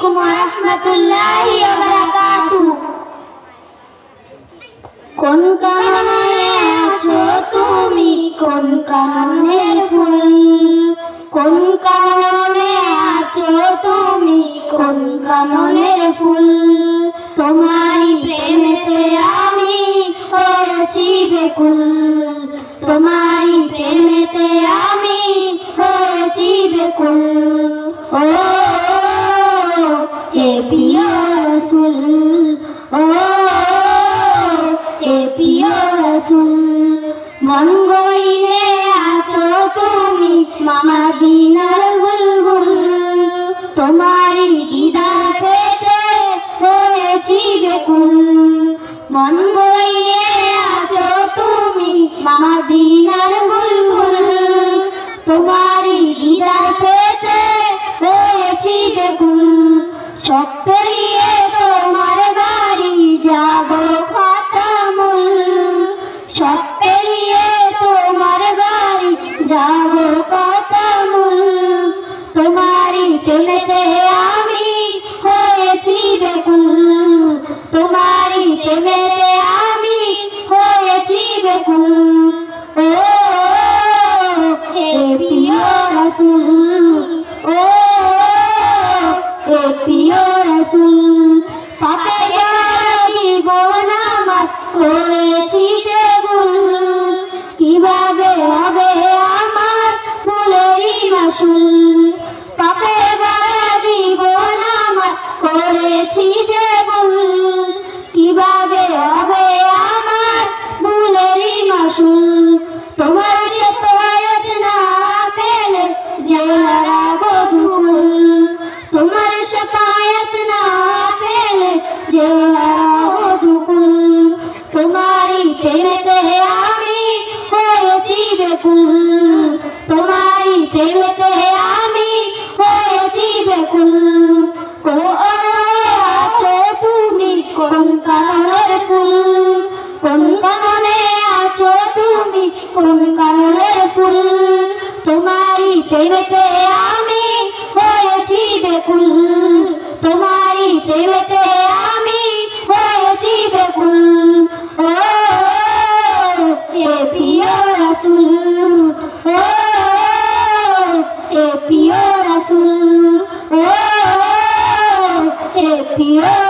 আলাইকুম ওয়া ওয়া বারাকাতুহু। কোন কাননে আছো তুমি? কোন কাননের ফুল? কোন কাননে আছো তুমি? কোন কাননের ফুল? তোমারই প্রেমেতে আমি হয়েছি বেকুল। তোমারই প্রেমেতে আমি হয়েছি বেকুল। ও গইলে আছো তুমি, মামা দিনার বুলবুল। তোমারই দিদার পেতে হয়েছি বেকুল। গইলে আছো তুমি, মামা দিনার বুলবুল। তোমারই দিদার পেতে হয়েছি বেকুল। সব করেছি কীভাবে হবে আমার ভুলেরই মাসুল পাপে তুমি কোন ফুল কোন কাননে তুমি কোন ফুল তোমারই প্রেমেতে আমি হয়েছি বেকুল তোমারই প্রেমেতে Yeah.